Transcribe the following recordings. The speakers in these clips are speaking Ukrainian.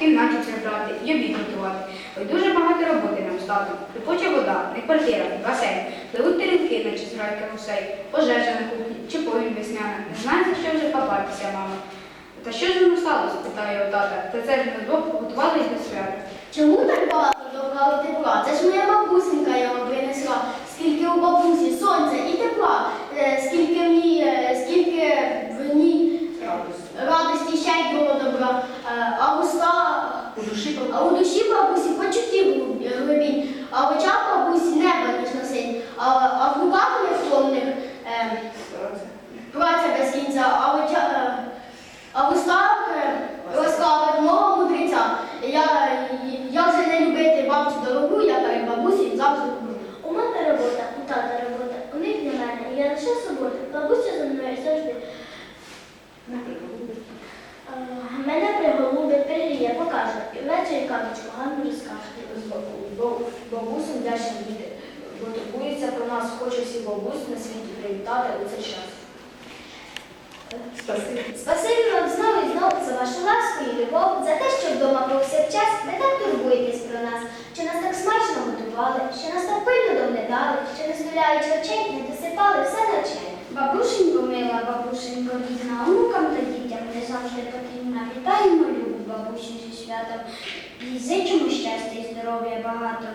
кімнаті прибрати і обід готувати. Ой, дуже багато роботи нам стати. Тепоча вода, не квартира, басейн. Пливуть тарілки, наче з райки гусей, пожежа на кухні чи повінь весняна. Не знаю, за що вже хапатися, мама. Та що з ним сталося? питає його тата. Та це ж на двох готувались до свята. Чому так багато добра і тепла? Це ж моя бабусенька його принесла. Скільки у бабусі сонця і тепла, Е, скільки в ній, е, скільки в ній радості, щедрого добра. Е, А в уста, У душі а у душі бабусі почуттів глибінь, а в очах бабусі неба ніжно синь, а, а в руках невтомних е, праця без кінця, а в е, а в устах е, розкладах мова мудреця. Я вже не любити бабцю дорогу, я перед бабусі завжди буду. У мами робота, у тата робота, у них для мене. і Я лише субота, бабуся за мною завжди. Е, Мене приголубить, пригріє, покаже. І ввечері гарно розкаже. Бабусям вдячні діти, бо турбуються про нас, хочу всіх бабусь на світі привітати у цей час. Спасибі. Спасибі вам знову і знову за вашу ласку і любов, за те, що вдома повсякчас ви так турбуєтесь про нас, що нас так смачно готували, що нас так пильно доглядали, що не здуляючи очей, не досипали все ночей. Бабушенько мила, бабушенько рідна, онукам та дітям не завжди потрібна. Вітаємо бабусю зі святом і зичимо щастя і здоров'я багато.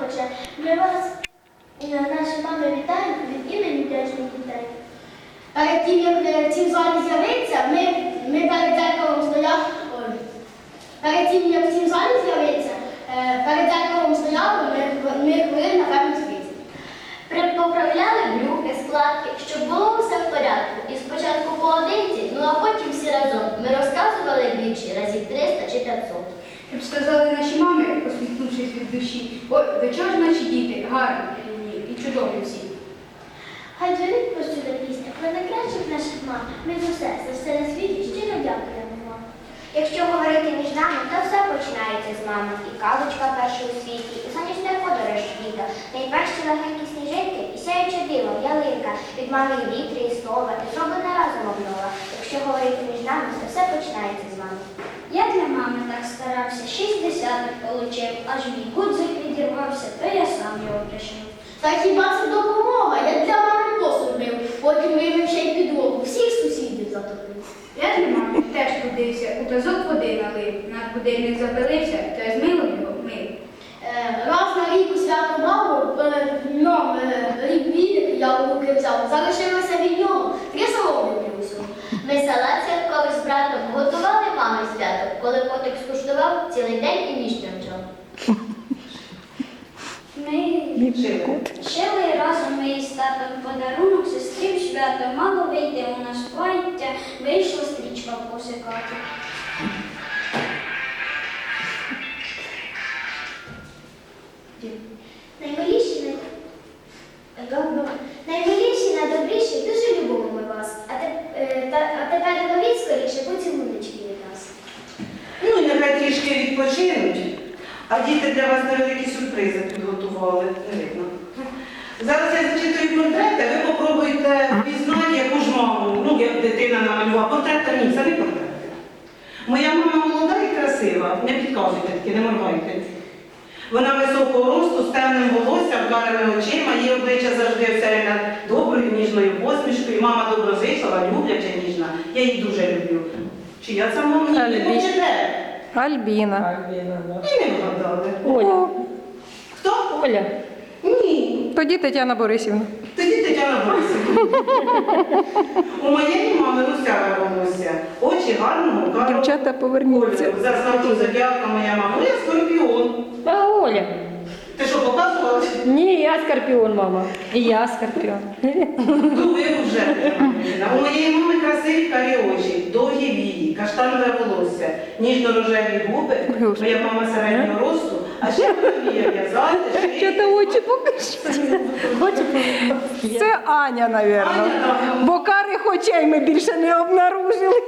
Хоче. Ми вас, наші мами, вітаємо від імені вдячних дітей. Перед тим, як цій залі з'явиться, ми, ми перед дзеркалом стояли. Перед тим, як цій залі з'явиться, е, перед дзеркалом стояли, ми, ми хвилин, напевно, звідси. Поправляли брюки, складки, щоб було все в порядку. І спочатку поодинці, ну а потім всі разом. Ми розказували двічі, разів 300 чи 500. Щоб сказали наші мами, ви чого ж наші діти гарні і, чудові всі. Хай дзвонить посюди пісня про найкращих наших мам. Ми за все, за все на світі щиро дякуємо вам. Якщо говорити між нами, то все починається з мами. І казочка перша у світі, і сонячна подорож літа, найперші легенькі сніжинки, і сяюче диво, ялинка, від мами і вітри, і слова, і зроблена разом обнова. Якщо говорити між нами, то все починається з мами. Я для мами так старався, шість десяток получив, аж мій гудзик відірвався, то я сам його пришив. Та хіба це допомога? Я для мами посуд мив, потім вимив ще й підлогу. Всіх сусідів затопив. Я для мами теж трудився, у тазок води налив, наш будильник запилився, то я змилив його, мив. Е, Раз на рік у свято маму, е, днем е, рік віник я у руки взяв, залишилося від нього три соломи плюсу. Ми салат святковий з братом готували мами свято. Коли котик скуштував, цілий день і ніч не вжав. Ми шили разом ми із татом подарунок сестрі в свято. Мало вийде у нас плаття, бабуся Катя. Наймиліші, най... Добро. Наймиліші, найдобріші, дуже любимо ми вас. А, те... е, та... а тепер ловіть скоріше поцілуночки від нас. Ну нехай трішки відпочинуть. А діти для вас невеликі сюрпризи підготували. Видно. Зараз я зачитую портрети, ви попробуйте пізнати, яку ж маму, ну, як дитина намалювала. Портрети ні, це не портрети. Моя мама молода і красива, не підказуйте таки, не моргайте. Вона високого росту, з темним волоссям, вдареними очима, її обличчя завжди все доброю, ніжною посмішкою. Мама доброзичлива, любляча, ніжна. Я її дуже люблю. Чия це мама? Ні, не Альбі. Альбіна. І не вгадали. Оля. Хто? Оля. Ні. Тоді Тетяна Борисівна. Тоді Тетяна Борисівна. У моєї мами русяве волосся. Очі гарно, гарно. Дівчата, поверніться. За знаком зодіака моя мама. Я скорпіон. А Оля. Ти що, показувала? Ні, я скорпіон, мама. І я скорпіон. Ну, вже. У моєї мами красиві карі очі, довгі вії, каштанове волосся, ніжно-рожеві губи. Моя мама середнього росту, а ще вміє в'язати, Що ти очі покажи? Це Аня, Аня, мабуть. так. Бо карих очей ми більше не обнаружили.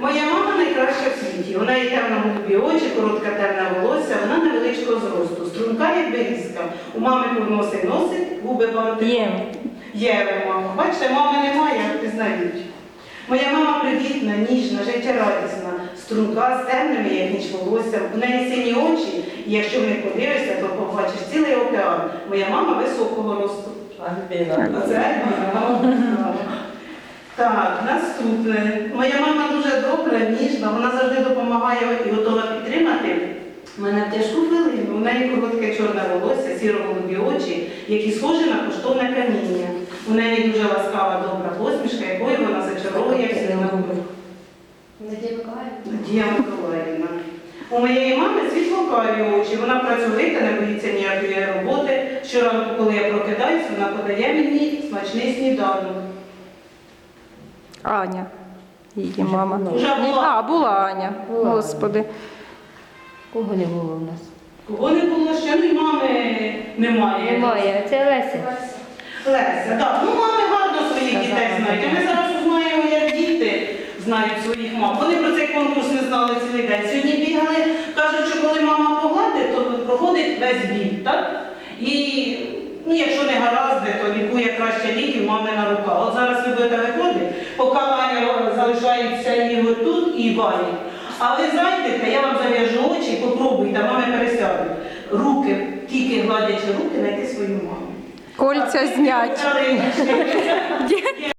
Моя мама найкраща в світі. У неї темно-голубі очі, коротке темне волосся, вона невеличкого зросту, струнка, як берізка. У мами курносий носик, губи бантик. Є. Є мама. Бачите, мами немає, як пізнають. Моя мама привітна, ніжна, життєрадісна, струнка з темними, як ніч волоссям. У неї сині очі, і якщо в них подивишся, то побачиш цілий океан. Моя мама високого росту. А це Альбіна. Так, наступне. Моя мама дуже добра, ніжна, вона завжди допомагає і готова підтримати. Мене в тяжку хвилину. У неї коротке чорне волосся, сіро-голубі очі, які схожі на коштовне каміння. У неї дуже ласкава, добра посмішка, якою вона зачаровує всіх навкруг. Надія Миколаївна. Надія Миколаївна. У моєї мами світлокарі очі. Вона працьовита, не боїться ніякої роботи. Щоранку, коли я прокидаюсь, вона подає мені смачний сніданок. Аня. Її мама. Вже була. А, була Аня. Була. Господи. Кого не було у нас? Кого не було, ще ну мами немає. Немає, це Леся. Леся, так. Ну мами гарно своїх дітей знають. А ми зараз знаємо, як діти знають своїх мам. Вони про цей конкурс не знали цілий день. Сьогодні бігали, кажуть, що коли мама погладить, то проходить весь біль, так? І ну, якщо не гаразди, то лікує краще ліків мамина рука. Залишається Ігор тут і Ваня. А ви зайдете, я вам зав'яжу очі, попробуйте, мами пересядуть. Руки, тільки гладячи руки, знайти свою маму. Кольця знять.